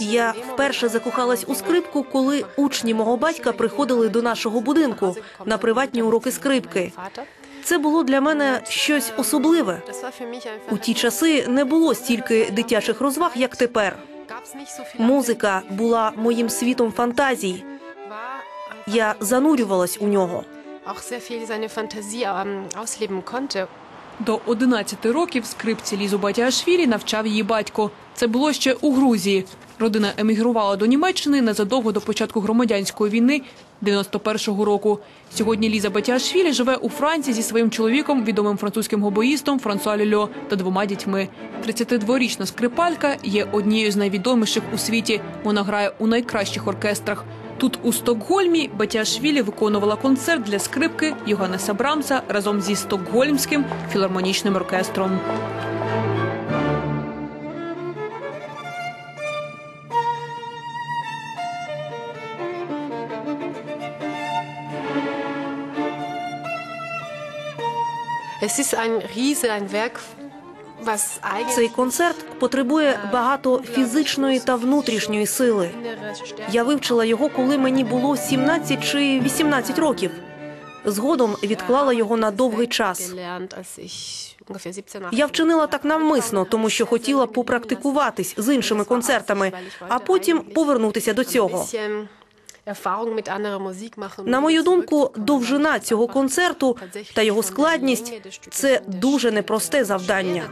Я вперше закохалась у скрипку, коли учні мого батька приходили до нашого будинку на приватні уроки скрипки. Це було для мене щось особливе. У ті часи не було стільки дитячих розваг, як тепер. Музика була моїм світом фантазій. Я занурювалась у нього. auch sehr viel seine Fantasie ähm, ausleben konnte. До 11 років скрипці Лізу Батяашвілі навчав її батько. Це було ще у Грузії. Родина емігрувала до Німеччини незадовго до початку громадянської війни 91-го року. Сьогодні Ліза Батяашвілі живе у Франції зі своїм чоловіком, відомим французьким гобоїстом Франсуа Льо та двома дітьми. 32-річна скрипалька є однією з найвідоміших у світі. Вона грає у найкращих оркестрах. Тут у Стокгольмі Батяашвілі виконувала концерт для скрипки Йоганнеса Брамса разом зі Стокгольмським філармонічним оркестром. Es ist ein Riese, ein Werk, Цей концерт потребує багато фізичної та внутрішньої сили. Я вивчила його, коли мені було 17 чи 18 років. Згодом відклала його на довгий час. gelernt, als ich ungefähr 17 Я вчинила так навмисно, тому що хотіла попрактикуватись з іншими концертами, а потім повернутися до цього. На мою думку, довжина цього концерту та його складність це дуже непросте завдання.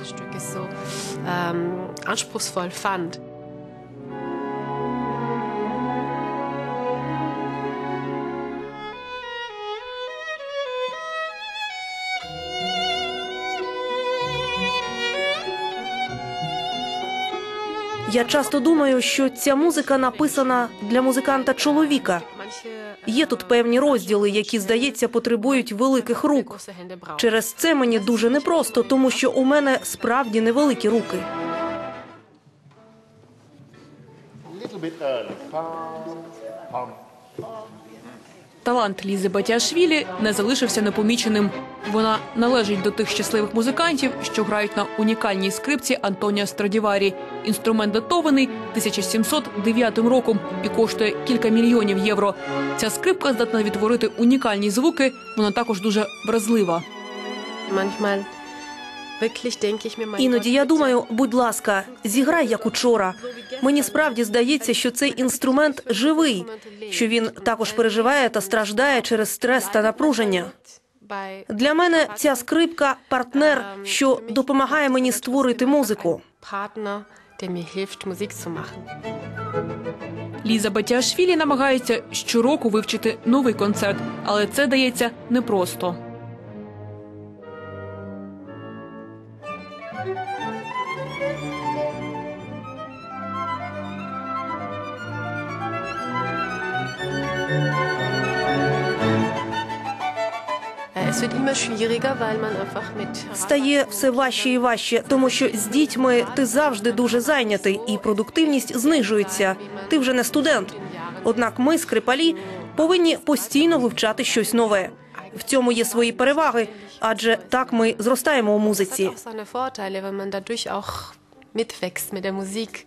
Я часто думаю, що ця музика написана для музиканта чоловіка. Є тут певні розділи, які, здається, потребують великих рук. Через це мені дуже непросто, тому що у мене справді невеликі руки. Талант Лізи Батяшвілі не залишився непоміченим. Вона належить до тих щасливих музикантів, що грають на унікальній скрипці Антоніо Страдіварі. Інструмент датований 1709 роком і коштує кілька мільйонів євро. Ця скрипка здатна відтворити унікальні звуки. Вона також дуже вразлива. Іноді я думаю, будь ласка, зіграй як учора. Мені справді здається, що цей інструмент живий, що він також переживає та страждає через стрес та напруження. Для мене ця скрипка партнер, що допомагає мені створити музику. Ліза Батяшвілі намагається щороку вивчити новий концерт, але це дається непросто. Стає все важче і важче, тому що з дітьми ти завжди дуже зайнятий, і продуктивність знижується. Ти вже не студент. Однак ми, скрипалі, повинні постійно вивчати щось нове. В цьому є свої переваги, адже так ми зростаємо у музиці. mitwächst mit der Musik.